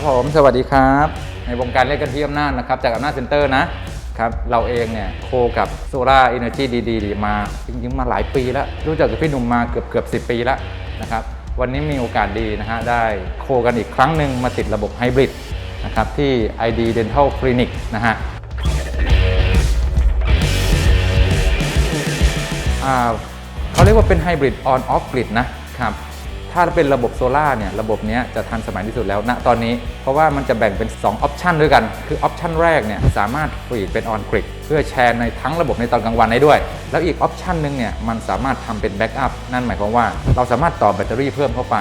ครับผมสวัสดีครับ ในวงการเล่นกันที่อำนาจนะครับจากอำนาจเซ็นเตอร์นะครับเราเองเนี่ยโคกับโซล่าเอเนจีดีๆมาจริงๆมาหลายปีแล้ว รู้จักกับพี่หนุ่มมาเกือบเกือบสิปีแล้วนะครับวันนี้มีโอกาสดีนะฮะได้โคกันอีกครั้งหนึ่งมาติดระบบไฮบริดนะครับที่ ID Dental Clinic นะฮะเขาเรียกว่าเป็นไฮบริดออนออฟกริดนะครับ ถ้าเป็นระบบโซล่าเนี่ยระบบเนี้ยจะทันสมัยที่สุดแล้วณตอนนี้ เพราะว่ามันจะแบ่งเป็น 2 ออปชันด้วยกัน คือออปชันแรกเนี่ยสามารถฟรีเป็นออนกริดเพื่อแชร์ในทั้งระบบในตอนกลางวันได้ด้วย แล้วอีกออปชันหนึ่งเนี่ยมันสามารถทำเป็นแบ็กอัพนั่นหมายความว่า เราสามารถต่อแบตเตอรี่เพิ่มเข้าไป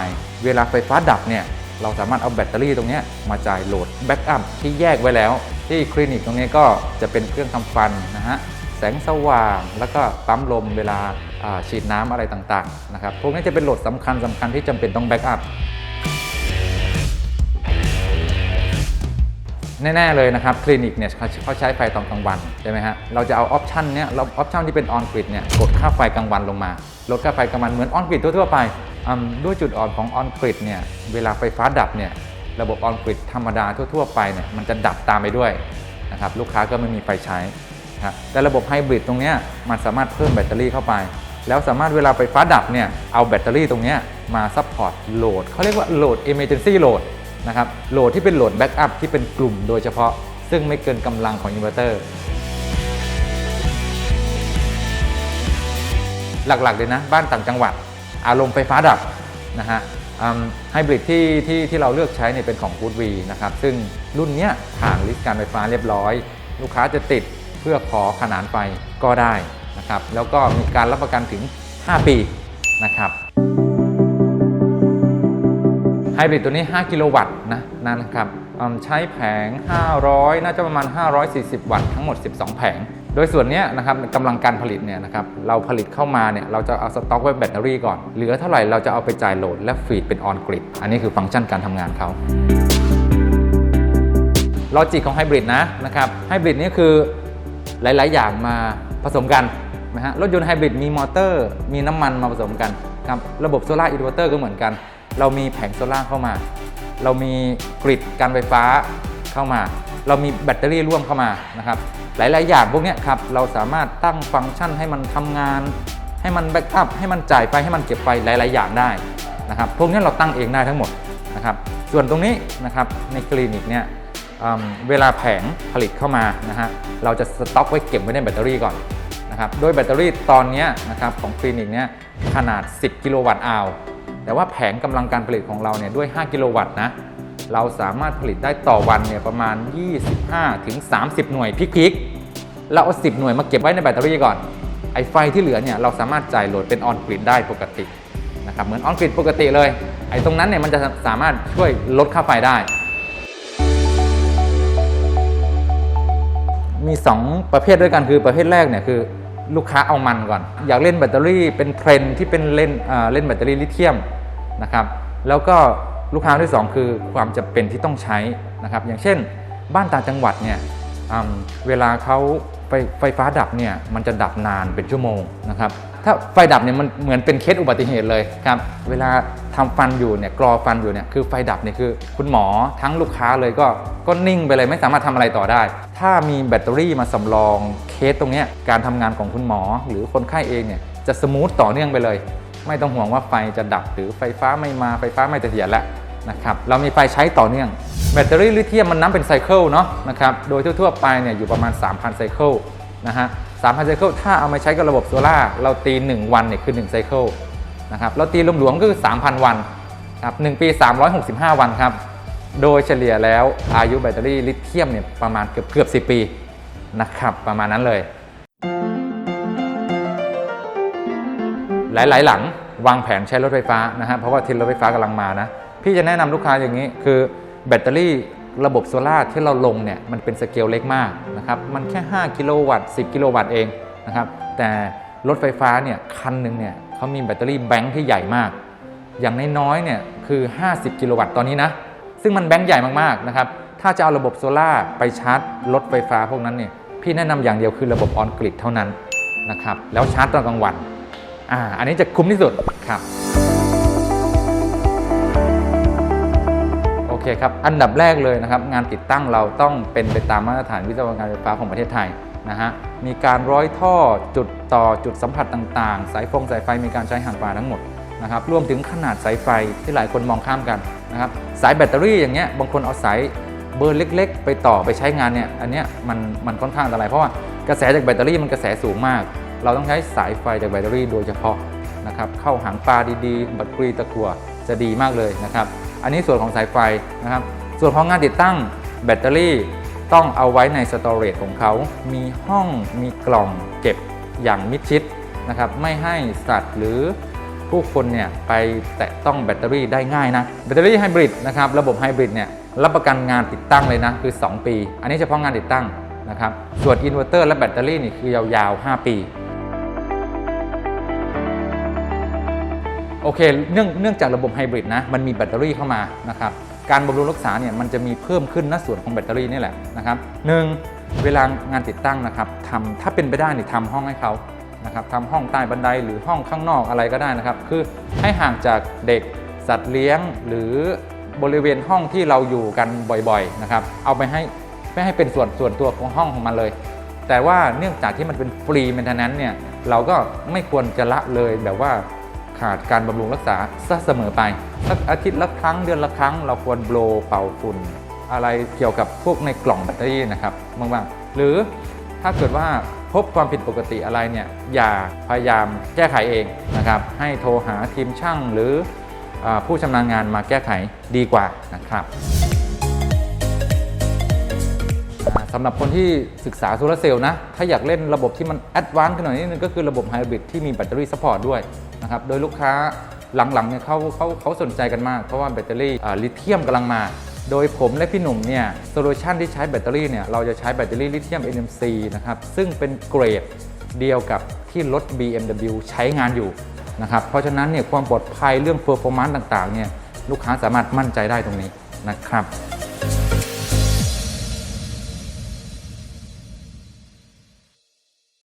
เวลาไฟฟ้าดับเนี่ยเราสามารถเอาแบตเตอรี่ตรงเนี้ยมาจ่ายโหลดแบ็กอัพที่แยกไว้แล้ว ที่คลินิกตรงนี้ก็จะเป็นเครื่องทำฟันนะฮะแสงสว่างแล้วก็ปั๊มลมเวลา ฉีดน้ำอะไรต่างๆนะครับพวกนี้จะเป็นโหลดสำคัญสคัญที่จำเป็นต้องแบ็กอัพแน่ ๆ เลยนะครับ คลินิกเนี่ยเขาใช้ไฟตอนกลางวัน ใช่ไหมฮะ เราจะเอาออปชันเนี้ยเราออปชันที่เป็นออนกริดเนี่ยกดค่าไฟกลางวันลงมา ลดค่าไฟกลางวันเหมือนออนกริดทั่ว ๆ ไปด้วยจุดอ่อนของออนกริดเนี่ยเวลาไฟฟ้าดับเนี่ยระบบออนกริดธรรมดาทั่ว ๆ ไปเนี่ยมันจะดับตามไปด้วยนะครับลูกค้าก็ไม่มีไฟใช้นะครับแต่ระบบไฮบริดตรงนี้มันสามารถเพิ่มแบตเตอรี่เข้าไป แล้วสามารถเวลาไฟฟ้าดับเนี่ยเอาแบตเตอรี่ตรงนี้มาซัพพอร์ตโหลดเขาเรียกว่าโหลด emergency load นะครับโหลดที่เป็นโหลดแบ็กอัพที่เป็นกลุ่มโดยเฉพาะ ซึ่งไม่เกินกำลังของอินเวอร์เตอร์หลักๆเลยนะ บ้านต่างจังหวัด อารมณ์ไฟฟ้าดับนะฮะไฮบริดที่ที่ที่เราเลือกใช้เนี่ยเป็นของ Good V นะครับ ซึ่งรุ่นเนี้ยผ่านลิสต์การไฟฟ้าเรียบร้อย ลูกค้าจะติดเพื่อขอขนานไปก็ได้ นะครับแล้วก็มีการรับประกันถึง 5 ปีนะครับไฮบริดตัวนี้ 5 กิโลวัตต์นะนั่นนะครับใช้แผง 500 น่าจะประมาณ 540 วัตต์ทั้งหมด 12 แผง โดยส่วนนี้นะครับกำลังการผลิตเนี่ยนะครับเราผลิตเข้ามาเนี่ยเราจะเอาสต็อกไว้แบตเตอรี่ก่อน เหลือเท่าไหร่เราจะเอาไปจ่ายโหลดและฟีดเป็นออนกริดอันนี้คือฟังก์ชันการทำงานเขาลอจิกของไฮบริดนะนะครับไฮบริดนี่คือหลาย ๆ อย่างมาผสมกัน นะฮะรถยนต์ไฮบริดมีมอเตอร์ มีน้ำมันมาผสมกันครับระบบโซลาร์อินเวอร์เตอร์ก็เหมือนกัน เรามีแผงโซลาร์เข้ามา เรามีกริดการไฟฟ้าเข้ามา เรามีแบตเตอรี่ร่วมเข้ามานะครับหลาย ๆ อย่างพวกนี้ครับเราสามารถตั้งฟังก์ชันให้มันทำงาน ให้มันแบ็กอัพให้มันจ่ายไฟให้มันเก็บไฟหลาย ๆ อย่างได้นะครับพวกนี้เราตั้งเองได้ทั้งหมดนะครับส่วนตรงนี้นะครับในคลินิกเนี่ยเวลาแผงผลิตเข้ามานะฮะเราจะสต็อกไว้เก็บไว้ในแบตเตอรี่ก่อน นะครับโดยแบตเตอรี่ตอนนี้นะครับของคลินิกเนี้ยขนาด 10 กิโลวัตต์อาวแต่ว่าแผงกำลังการผลิตของเราเนี่ยด้วย 5 กิโลวัตต์นะเราสามารถผลิตได้ต่อวันเนี่ยประมาณ 25ถึง30หน่วยพิกๆเราเอา 10 หน่วยมาเก็บไว้ในแบตเตอรี่ก่อน ไอ้ไฟที่เหลือเนี่ยเราสามารถจ่ายโหลดเป็นออนกริดได้ปกตินะครับเหมือนออนกริดปกติเลย ไอ้ตรงนั้นเนี่ยมันจะสามารถช่วยลดค่าไฟได้ มี 2 ประเภทด้วยกันคือประเภทแรกเนี่ยคือ ลูกค้าเอามันก่อน อยากเล่นแบตเตอรี่เป็นเทรนที่เป็นเล่นเล่นแบตเตอรี่ลิเธียมนะครับแล้วก็ลูกค้าที่2คือความจำเป็นที่ต้องใช้นะครับอย่างเช่น บ้านต่างจังหวัดเนี่ยเวลาเขาไฟไฟฟ้าดับเนี่ยมันจะดับนานเป็นชั่วโมงนะครับ ถ้าไฟดับเนี่ยมันเหมือนเป็นเคสอุบัติเหตุเลยครับเวลาทำฟันอยู่เนี่ยกรอฟันอยู่เนี่ยคือไฟดับเนี่ยคือคุณหมอทั้งลูกค้าเลยก็ก็นิ่งไปเลยไม่สามารถทำอะไรต่อได้ ถ้ามีแบตเตอรี่มาสำรองเคสตรงเนี้ยการทำงานของคุณหมอหรือคนไข้เองเนี่ยจะสมูทต่อเนื่องไปเลย ไม่ต้องห่วงว่าไฟจะดับหรือไฟฟ้าไม่มาไฟฟ้าไม่เสถียรแล้วนะครับเรามีไฟใช้ต่อเนื่อง แบตเตอรี่ลิเธียมมันนับเป็นไซเคิลเนาะนะครับโดยทั่วๆไปเนี่ยอยู่ประมาณ 3,000 ไซเคิลนะฮะ 3,000ไซเคิลถ้าเอามาใช้กับระบบโซล่าเราตี 1 วันเนี่ยคือ1ไซเคิลนะครับเราตีรวมๆก็คือ 3,000 วันครับ1ปี 365 วันครับ โดยเฉลี่ยแล้วอายุแบตเตอรี่ลิเธียมเนี่ยประมาณเกือบเกือบ10 ปีนะครับประมาณนั้นเลย หลายๆ หลังวางแผนใช้รถไฟฟ้านะฮะเพราะว่าทรนรถไฟฟ้ากำลังมานะพี่จะแนะนำลูกค้าอย่างนี้คือแบตเตอรี่ ระบบโซลาร์ที่เราลงเนี่ยมันเป็นสเกลเล็กมากนะครับมันแค่ 5 กิโลวัตต์ 10 กิโลวัตต์เองนะครับแต่รถไฟฟ้าเนี่ยคันหนึ่งเนี่ยเขามีแบตเตอรี่แบงค์ที่ใหญ่มาก อย่างน้อยๆเนี่ยคือ 50 กิโลวัตต์ตอนนี้นะซึ่งมันแบงค์ใหญ่มากๆนะครับถ้าจะเอาระบบโซลาร์ไปชาร์จรถไฟฟ้าพวกนั้นเนี่ยพี่แนะนำอย่างเดียวคือระบบออนกริดเท่านั้นนะครับแล้วชาร์จตอนกลางวันอ่าอันนี้จะคุ้มที่สุดครับ เคครับ อันดับแรกเลยนะครับ งานติดตั้งเราต้องเป็นไปตามมาตรฐานวิศวกรรมไฟฟ้าของประเทศไทยนะฮะ มีการร้อยท่อจุดต่อจุดสัมผัสต่างๆ สายฟงสายไฟมีการใช้ห่างปลาทั้งหมดนะครับ รวมถึงขนาดสายไฟที่หลายคนมองข้ามกันนะครับ สายแบตเตอรี่อย่างเงี้ย บางคนเอาสายเบอร์เล็ก ๆ ไปต่อไปใช้งานเนี่ย อันเนี้ยมันมันค่อนข้างอันตรายเพราะว่ากระแสจากแบตเตอรี่มันกระแสสูงมาก เราต้องใช้สายไฟจากแบตเตอรี่โดยเฉพาะนะครับ เข้าหางปลาดีๆ บัตรกรีตะกัวจะดีมากเลยนะครับ อันนี้ส่วนของสายไฟนะครับ ส่วนของงานติดตั้งแบตเตอรี่ต้องเอาไว้ในสตอเรจของเขา มีห้องมีกล่องเก็บอย่างมิดชิดนะครับ ไม่ให้สัตว์หรือผู้คนเนี่ยไปแตะต้องแบตเตอรี่ได้ง่ายนะ แบตเตอรี่ไฮบริดนะครับ ระบบไฮบริดเนี่ยรับประกันงานติดตั้งเลยนะ คือ 2 ปี อันนี้เฉพาะงานติดตั้งนะครับ ส่วนอินเวอร์เตอร์และแบตเตอรี่นี่คือยาวๆ 5 ปี โอเคเนื่องเนื่องจากระบบไฮบริดนะมันมีแบตเตอรี่เข้ามานะครับการบำรุงรักษาเนี่ยมันจะมีเพิ่มขึ้นณส่วนของแบตเตอรี่นี่แหละนะครับหนึ่งเวลางานติดตั้งนะครับทำถ้าเป็นไปได้เนี่ยทำห้องให้เขานะครับทำห้องใต้บันไดหรือห้องข้างนอกอะไรก็ได้นะครับ คือให้ห่างจากเด็กสัตว์เลี้ยงหรือบริเวณห้องที่เราอยู่กันบ่อยๆนะครับเอาไปให้ไม่ให้เป็นส่วนส่วนตัวของห้องของมันเลย แต่ว่าเนื่องจากที่มันเป็นฟรีเมนเทนแนนซ์เนี่ยเราก็ไม่ควรจะละเลยแบบว่า ขาดการบำรุงรักษาซะเสมอไปสักอาทิตย์ละครั้งเดือนละครั้ง เราควรโบลเป่าฝุ่น อะไรเกี่ยวกับพวกในกล่องแบตเตอรี่นะครับบ้างๆหรือถ้าเกิดว่าพบความผิดปกติอะไรเนี่ยอย่าพยายามแก้ไขเองนะครับให้โทรหาทีมช่างหรือผู้ชำนาญงานมาแก้ไขดีกว่านะครับ สำหรับคนที่ศึกษาโซลาร์เซลล์นะ ถ้าอยากเล่นระบบที่มันแอดวานซ์ขึ้นหน่อยนิดนึงก็คือระบบไฮบริดที่มีแบตเตอรี่ซัพพอร์ตด้วยนะครับ โดยลูกค้าหลังๆเนี่ยเขาเขาเขาสนใจกันมาก เพราะว่าแบตเตอรี่ลิเธียมกำลังมา โดยผมและพี่หนุ่มเนี่ยโซลูชันที่ใช้แบตเตอรี่เนี่ยเราจะใช้แบตเตอรี่ลิเธียม NMC นะครับ ซึ่งเป็นเกรดเดียวกับที่รถ BMW ใช้งานอยู่นะครับ เพราะฉะนั้นเนี่ยความปลอดภัยเรื่องเ e อร์ฟอร์มานต่างๆเนี่ยลูกค้าสามารถมั่นใจได้ตรงนี้นะครับ